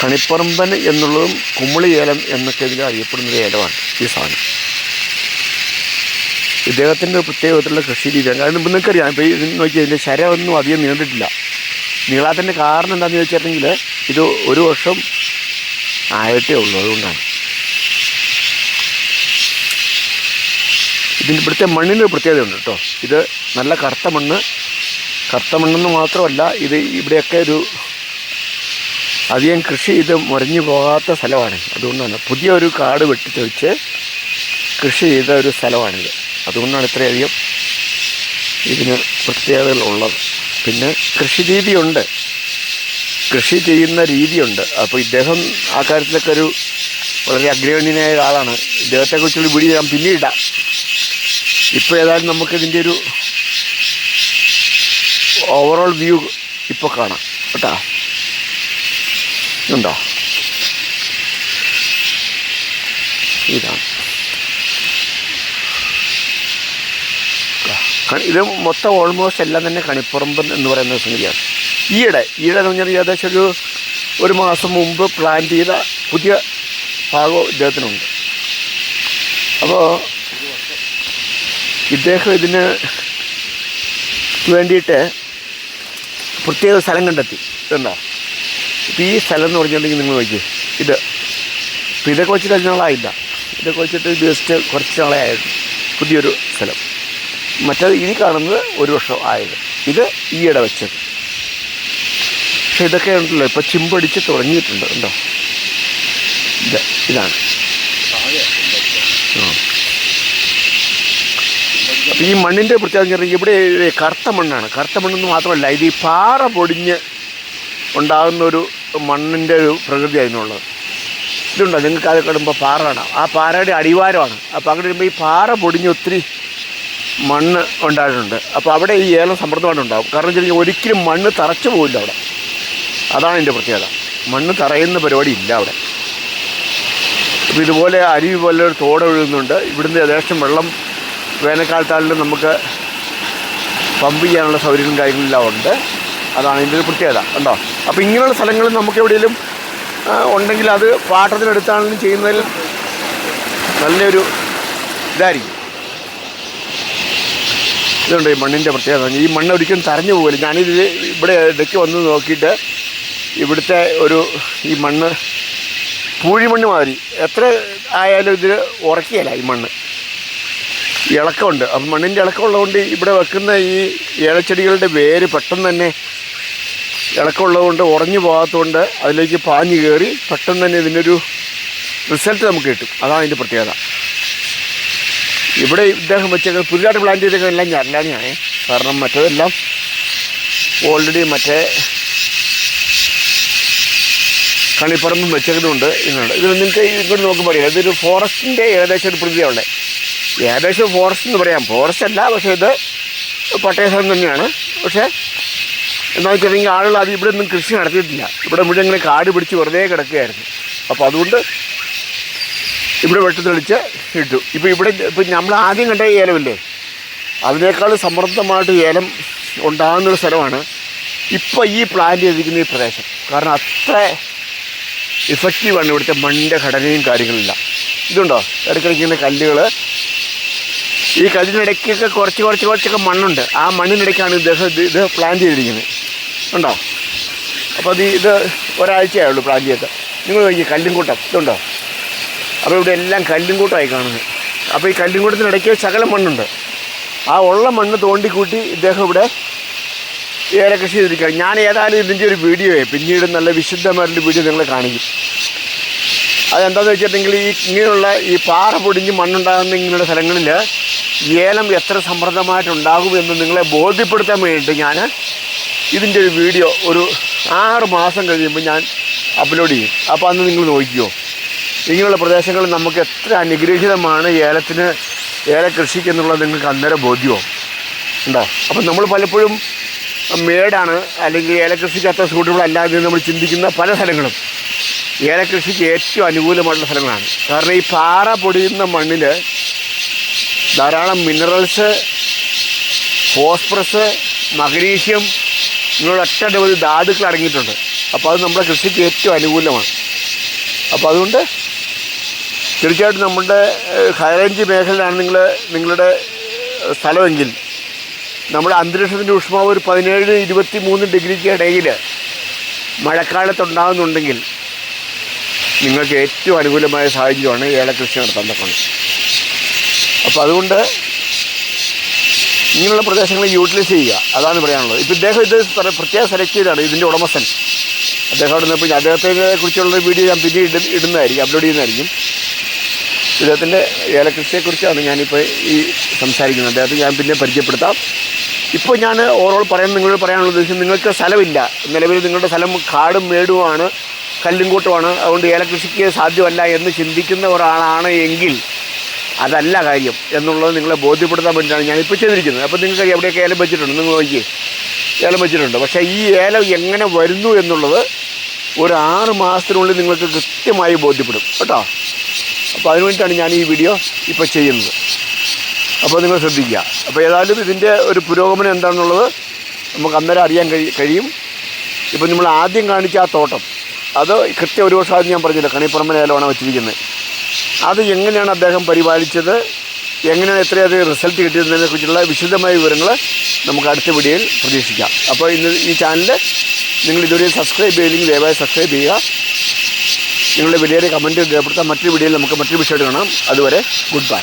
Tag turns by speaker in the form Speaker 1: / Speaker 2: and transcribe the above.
Speaker 1: കണിപ്പറമ്പൻ എന്നുള്ളതും കുമ്മളി ഏലം എന്നൊക്കെ ഇതിൽ അറിയപ്പെടുന്ന ഒരു ഏലമാണ് ഈ സാധനം. ഇദ്ദേഹത്തിന്റെ പ്രത്യേകത്തിലുള്ള കൃഷി രീതിയാണ് കാരണം നിങ്ങൾക്കറിയാം ഇപ്പോൾ ഇത് നോക്കിയാൽ ഇതിന്റെ ശരമൊന്നും അധികം നീണ്ടിട്ടില്ല നീളാത്തിന്റെ കാരണം എന്താണെന്ന് ചോദിച്ചിട്ടുണ്ടെങ്കിൽ ഇത് ഒരു വർഷം ആയിട്ടേ ഉള്ളൂ അതുകൊണ്ടാണ്. ഇതിന്റെ ഇവിടുത്തെ മണ്ണിന് ഒരു പ്രത്യേകതയുണ്ട് കേട്ടോ. ഇത് നല്ല കറുത്ത മണ്ണ്. കറുത്ത മണ്ണെന്ന് മാത്രമല്ല ഇത് ഇവിടെയൊക്കെ ഒരു അധികം കൃഷി ചെയ്ത് മുരഞ്ഞു പോകാത്ത സ്ഥലമാണ്. അതുകൊണ്ടാണ് പുതിയ ഒരു കാട് വെട്ടിത്തെളിച്ച് കൃഷി ചെയ്ത ഒരു സ്ഥലമാണിത്. അതുകൊണ്ടാണ് ഇത്രയധികം ഇതിന് പ്രത്യേകതകളുള്ളത് പിന്നെ കൃഷി രീതിയുണ്ട്. കൃഷി ചെയ്യുന്ന രീതിയുണ്ട്. അപ്പോൾ ഇദ്ദേഹം ആ കാര്യത്തിലൊക്കെ ഒരു വളരെ അഗ്രഗണ്യനായ ഒരാളാണ്. ഇദ്ദേഹത്തെക്കുറിച്ചുള്ള വീഡിയോ ഞാൻ പിന്നീടാം ഇപ്പോൾ ഏതായാലും നമുക്കിതിന്റെ ഒരു ഓവറോൾ വ്യൂ ഇപ്പോൾ കാണാം. കേട്ടോ? ഉണ്ടോ? ഇതാണ് ഇത് മൊത്തം ഓൾമോസ്റ്റ് എല്ലാം തന്നെ കണിപ്പുറമ്പ് എന്ന് പറയുന്ന സംഗതിയാണ്. ഈയിടെ ഈയിടെ എന്ന് പറഞ്ഞാൽ ഏകദേശം ഒരു ഒരു മാസം മുമ്പ് പ്ലാൻ ചെയ്ത പുതിയ ഭാഗം ഇദ്ദേഹത്തിനുണ്ട്. അപ്പോൾ ഇദ്ദേഹം ഇതിന് വേണ്ടിയിട്ട് പ്രത്യേക സ്ഥലം കണ്ടെത്തി. ഇതുണ്ടോ ഈ സ്ഥലം എന്ന് പറഞ്ഞിട്ടുണ്ടെങ്കിൽ നിങ്ങൾ നോക്കി. ഇത് ഇപ്പം ഇതൊക്കെ വെച്ചിട്ട് അഞ്ച് നാളായില്ല ഇതൊക്കെ വെച്ചിട്ട് ജസ്റ്റ് കുറച്ച് നാളെ ആയിരുന്നു പുതിയൊരു സ്ഥലം. മറ്റേത് ഇനി കാണുന്നത് ഒരു വർഷം ആയത്. ഇത് ഈയിടെ വെച്ചത്. പക്ഷെ ഇതൊക്കെ ഉണ്ടല്ലോ ഇപ്പം ചിമ്പടിച്ച് തുടങ്ങിയിട്ടുണ്ട് ഉണ്ടോ ഇത് ഇതാണ്. അപ്പം ഈ മണ്ണിന്റെ പ്രത്യേകത ഇവിടെ കറുത്ത മണ്ണാണ്. കറുത്ത മണ്ണെന്ന് മാത്രമല്ല ഇത് ഈ പാറ പൊടിഞ്ഞ് ഉണ്ടാകുന്ന ഒരു മണ്ണിന്റെ ഒരു പ്രകൃതി അതിനുള്ളത്. ഇതുണ്ടോ? നിങ്ങൾക്ക് അത് കിടുമ്പോൾ പാറയാണ്. ആ പാറയുടെ അടിവാരമാണ്. അപ്പോൾ അങ്ങനെ വരുമ്പോൾ ഈ പാറ പൊടിഞ്ഞ് ഒത്തിരി മണ്ണ് ഉണ്ടായിട്ടുണ്ട്. അപ്പോൾ അവിടെ ഈ ഏലം സമൃദ്ധമായിട്ട് ഉണ്ടാകും കാരണം വെച്ചാൽ ഒരിക്കലും മണ്ണ് തറച്ചു പോകില്ല അവിടെ. അതാണ് എന്റെ പ്രത്യേകത. മണ്ണ് തറയുന്ന പരിപാടി ഇല്ല അവിടെ. അപ്പോൾ ഇതുപോലെ അരുവി പോലെ ഒരു തോട് ഒഴുകുന്നുണ്ട്. ഇവിടുന്ന് ഏകദേശം വെള്ളം വേനൽക്കാലത്താലും നമുക്ക് പമ്പ് ചെയ്യാനുള്ള സൗകര്യങ്ങളും കാര്യങ്ങളെല്ലാം ഉണ്ട്. അതാണ് ഇതിന്റെ ഒരു പ്രത്യേകത ഉണ്ടോ അപ്പോൾ ഇങ്ങനെയുള്ള സ്ഥലങ്ങളിൽ നമുക്ക് എവിടെയെങ്കിലും ഉണ്ടെങ്കിൽ അത് പാട്ടത്തിനെടുത്താണെങ്കിലും ചെയ്യുന്നതിൽ നല്ലൊരു ഇതായിരിക്കും. ഇതുണ്ട് ഈ മണ്ണിന്റെ പ്രത്യേകത. ഈ മണ്ണ് ഒരിക്കലും തറഞ്ഞു പോകില്ല. ഞാനിത് ഇവിടെ ഇടയ്ക്ക് വന്ന് നോക്കിയിട്ട് ഇവിടുത്തെ ഒരു ഈ മണ്ണ് പൂഴിമണ്ണ് മാതിരി. എത്ര ആയാലും ഇതിൽ ഉറക്കിയല്ല ഈ മണ്ണ്. ഇളക്കമുണ്ട്. അപ്പം മണ്ണിന്റെ ഇളക്കമുള്ളതുകൊണ്ട് ഇവിടെ വെക്കുന്ന ഈ ഏലച്ചെടികളുടെ വേര് പെട്ടെന്ന് തന്നെ ഇളക്കമുള്ളതുകൊണ്ട് ഉറഞ്ഞു പോകാത്തതുകൊണ്ട് അതിലേക്ക് പാഞ്ഞു കയറി പെട്ടെന്ന് തന്നെ ഇതിനൊരു റിസൾട്ട് നമുക്ക് കിട്ടും. അതാണ് അതിന്റെ പ്രത്യേകത. ഇവിടെ ഇദ്ദേഹം വെച്ചേക്കുന്നത് പുതിയതായിട്ട് പ്ലാൻ ചെയ്തേക്കുന്നത് എല്ലാം ഞരലാണിയാണ് കാരണം മറ്റതെല്ലാം ഓൾറെഡി മറ്റേ കളിപ്പറമ്പും വെച്ചതുകൊണ്ട് ഇന്നുണ്ട് ഇത് നിങ്ങൾക്ക് ഇങ്ങോട്ട് നോക്കുമ്പോൾ അറിയാം. ഇതൊരു ഫോറസ്റ്റിന്റെ ഏകദേശം ഒരു പ്രകൃതിയുള്ളത് ഏകദേശം ഫോറസ്റ്റ് എന്ന് പറയാം. ഫോറസ്റ്റ് അല്ല പക്ഷേ ഇത് പട്ടയസ്ഥലം തന്നെയാണ്. പക്ഷേ എന്താ വെച്ചിട്ടുണ്ടെങ്കിൽ ആളുകൾ അത് ഇവിടെ ഒന്നും കൃഷി നടത്തിയിട്ടില്ല. ഇവിടെ മുഴുവൻ ഇങ്ങനെ കാട് പിടിച്ച് വെറുതെ കിടക്കുകയായിരുന്നു. അപ്പോൾ അതുകൊണ്ട് ഇവിടെ വെട്ടിത്തെളിച്ച് ഇട്ടു. ഇപ്പോൾ ഇവിടെ ഇപ്പം നമ്മൾ ആദ്യം കണ്ട ഏലമില്ലേ അതിനേക്കാൾ സമൃദ്ധമായിട്ട് ഏലം ഉണ്ടാകുന്നൊരു സ്ഥലമാണ് ഇപ്പോൾ ഈ പ്ലാന്റ് ചെയ്തിരിക്കുന്ന ഈ പ്രദേശം. കാരണം അത്ര ഇഫക്റ്റീവാണ് ഇവിടുത്തെ മണ്ണിന്റെ ഘടനയും കാര്യങ്ങളില്ല ഇതുണ്ടോ? ഇടയ്ക്കിടയ്ക്കുന്ന കല്ലുകൾ ഈ കല്ലിനിടയ്ക്കൊക്കെ കുറച്ച് കുറച്ച് കുറച്ചൊക്കെ മണ്ണുണ്ട്. ആ മണ്ണിനിടയ്ക്കാണ് ഇദ്ദേഹം ഇത് പ്ലാൻ ചെയ്തിരിക്കുന്നത്. ഉണ്ടോ? അപ്പോൾ അത് ഇത് ഒരാഴ്ചയേ ഉള്ളൂ പ്ലാൻ ചെയ്ത്. നിങ്ങൾ ഈ കല്ലും കൂട്ടം ഇതുണ്ടോ? അപ്പോൾ ഇവിടെ എല്ലാം കല്ലും കൂട്ടമായി കാണുന്നത്. അപ്പോൾ ഈ കല്ലും കൂട്ടത്തിനിടയ്ക്ക് ശകലം മണ്ണുണ്ട്. ആ ഉള്ള മണ്ണ് തോണ്ടിക്കൂട്ടി ഇദ്ദേഹം ഇവിടെ ഏലകൃഷി ചെയ്തിരിക്കുകയാണ്. ഞാൻ ഏതായാലും ഇതിന്റെ ഒരു വീഡിയോയെ പിന്നീട് നല്ല വിശുദ്ധമായിട്ടുള്ള വീഡിയോ നിങ്ങളെ കാണിക്കും. അതെന്താണെന്ന് വെച്ചിട്ടുണ്ടെങ്കിൽ ഈ ഇങ്ങനെയുള്ള ഈ പാറ പൊടിഞ്ഞ് മണ്ണുണ്ടാകുന്ന ഇങ്ങനെയുള്ള സ്ഥലങ്ങളിൽ ഏലം എത്ര സമൃദ്ധമായിട്ടുണ്ടാകുമെന്ന് നിങ്ങളെ ബോധ്യപ്പെടുത്താൻ വേണ്ടിയിട്ട് ഞാൻ ഇതിന്റെ ഒരു വീഡിയോ ഒരു ആറ് മാസം കഴിയുമ്പോൾ ഞാൻ അപ്ലോഡ് ചെയ്യും. അപ്പോൾ അന്ന് നിങ്ങൾ നോക്കിയോ ഇങ്ങനെയുള്ള പ്രദേശങ്ങളിൽ നമുക്ക് എത്ര അനുഗ്രഹീതമാണ് ഏലത്തിന് ഏലകൃഷിക്ക് എന്നുള്ളത് നിങ്ങൾക്ക് അന്നേരം ബോധ്യമോ ഉണ്ടോ? അപ്പം നമ്മൾ പലപ്പോഴും മേടാണ് അല്ലെങ്കിൽ ഏലകൃഷിക്ക് അത്ര സൂട്ടബിൾ അല്ലാതെ നമ്മൾ ചിന്തിക്കുന്ന പല സ്ഥലങ്ങളും. ഏലകൃഷിക്ക് ഏറ്റവും അനുകൂലമായിട്ടുള്ള സ്ഥലങ്ങളാണ്. കാരണം ഈ പാറ പൊടിയുന്ന മണ്ണിൽ ധാരാളം മിനറൽസ് ഫോസ്ഫറസ് മഗ്നീഷ്യം ഇങ്ങനെയുള്ള ഒട്ടനവധി ധാതുക്കൾ അടങ്ങിയിട്ടുണ്ട്. അപ്പോൾ അത് നമ്മുടെ കൃഷിക്ക് ഏറ്റവും അനുകൂലമാണ്. അപ്പോൾ അതുകൊണ്ട് തീർച്ചയായിട്ടും നമ്മുടെ ഹൈറേഞ്ച് മേഖലയിലാണ് നിങ്ങൾ നിങ്ങളുടെ സ്ഥലമെങ്കിൽ നമ്മുടെ അന്തരീക്ഷത്തിന്റെ ഊഷ്മാവ് ഒരു പതിനേഴ് ഇരുപത്തി മൂന്ന് ഡിഗ്രിക്ക് ഇടയിൽ മഴക്കാലത്തുണ്ടാകുന്നുണ്ടെങ്കിൽ നിങ്ങൾക്ക് ഏറ്റവും അനുകൂലമായ സാഹചര്യമാണ് ഏലക്കൃഷി നടത്താൻ തക്കുന്നത് അപ്പോൾ അതുകൊണ്ട് ഇങ്ങനെയുള്ള പ്രദേശങ്ങൾ യൂട്ടിലൈസ് ചെയ്യുക. അതാണ് പറയാനുള്ളത്. ഇപ്പോൾ ഇദ്ദേഹം ഇത് പ്രത്യേക സെലക്ട് ചെയ്താണ് ഇതിന്റെ ഉടമസ്ഥൻ. അദ്ദേഹം അവിടെ നിന്ന് അദ്ദേഹത്തിനെ കുറിച്ചുള്ള വീഡിയോ ഞാൻ പിന്നെ ഇട ഇടുന്നതായിരിക്കും അപ്ലോഡ് ചെയ്യുന്നതായിരിക്കും. ഇദ്ദേഹത്തിന്റെ ഏലകൃഷിയെക്കുറിച്ചാണ് ഞാനിപ്പോൾ ഈ സംസാരിക്കുന്നത്. അദ്ദേഹത്തെ ഞാൻ പിന്നെ പരിചയപ്പെടുത്താം. ഇപ്പോൾ ഞാൻ ഓവറോൾ പറയാൻ നിങ്ങളോട് പറയാനുള്ള ഉദ്ദേശം നിങ്ങൾക്ക് സ്ഥലമില്ല. നിലവിൽ നിങ്ങളുടെ സ്ഥലം കാടും മേടുമാണ് കല്ലും കൂട്ടുമാണ് അതുകൊണ്ട് ഏലകൃഷിക്ക് സാധ്യമല്ല എന്ന് ചിന്തിക്കുന്ന ഒരാളാണ് എങ്കിൽ അതല്ല കാര്യം എന്നുള്ളത് നിങ്ങളെ ബോധ്യപ്പെടുത്താൻ വേണ്ടിയിട്ടാണ് ഞാനിപ്പോൾ ചെയ്തിരിക്കുന്നത്. അപ്പോൾ നിങ്ങൾക്ക് എവിടെയൊക്കെ ഏലം വെച്ചിട്ടുണ്ട്. നിങ്ങൾ നോക്കിയേ ഏലം വെച്ചിട്ടുണ്ട്. പക്ഷേ ഈ ഏലം എങ്ങനെ വരുന്നു എന്നുള്ളത് ഒരു ആറ് മാസത്തിനുള്ളിൽ നിങ്ങൾക്ക് കൃത്യമായി ബോധ്യപ്പെടും. കേട്ടോ? അപ്പോൾ അതിന് വേണ്ടിയിട്ടാണ് ഞാൻ ഈ വീഡിയോ ഇപ്പോൾ ചെയ്യുന്നത്. അപ്പോൾ നിങ്ങൾ ശ്രദ്ധിക്കുക. അപ്പോൾ ഏതായാലും ഇതിന്റെ ഒരു പുരോഗമനം എന്താണെന്നുള്ളത് നമുക്ക് അന്നേരം അറിയാൻ കഴി കഴിയും. ഇപ്പം നമ്മൾ ആദ്യം കാണിച്ച ആ തോട്ടം. അത് കൃത്യം ഒരു വർഷം ആദ്യം ഞാൻ പറഞ്ഞില്ല. കണിപ്പുറമ്പൻ ഏലമാണ് വെച്ചിരിക്കുന്നത്. അത് എങ്ങനെയാണ് അദ്ദേഹം പരിപാലിച്ചത്? എങ്ങനെയാണ് എത്രയധികം റിസൾട്ട് കിട്ടിയതിനെ കുറിച്ചുള്ള വിശദമായ വിവരങ്ങൾ നമുക്ക് അടുത്ത വീഡിയോയിൽ പ്രതീക്ഷിക്കാം. അപ്പോൾ ഇന്ന് ഈ ചാനൽ നിങ്ങൾ ഇതുവരെ സബ്സ്ക്രൈബ് ചെയ്തില്ലെങ്കിൽ ദയവായി സബ്സ്ക്രൈബ് ചെയ്യുക. നിങ്ങളുടെ വീഡിയോയിൽ കമന്റ് രേഖപ്പെടുത്താം മറ്റൊരു വീഡിയോയിൽ നമുക്ക് മറ്റൊരു വിഷയമായിട്ട് കാണാം. അതുവരെ ഗുഡ് ബൈ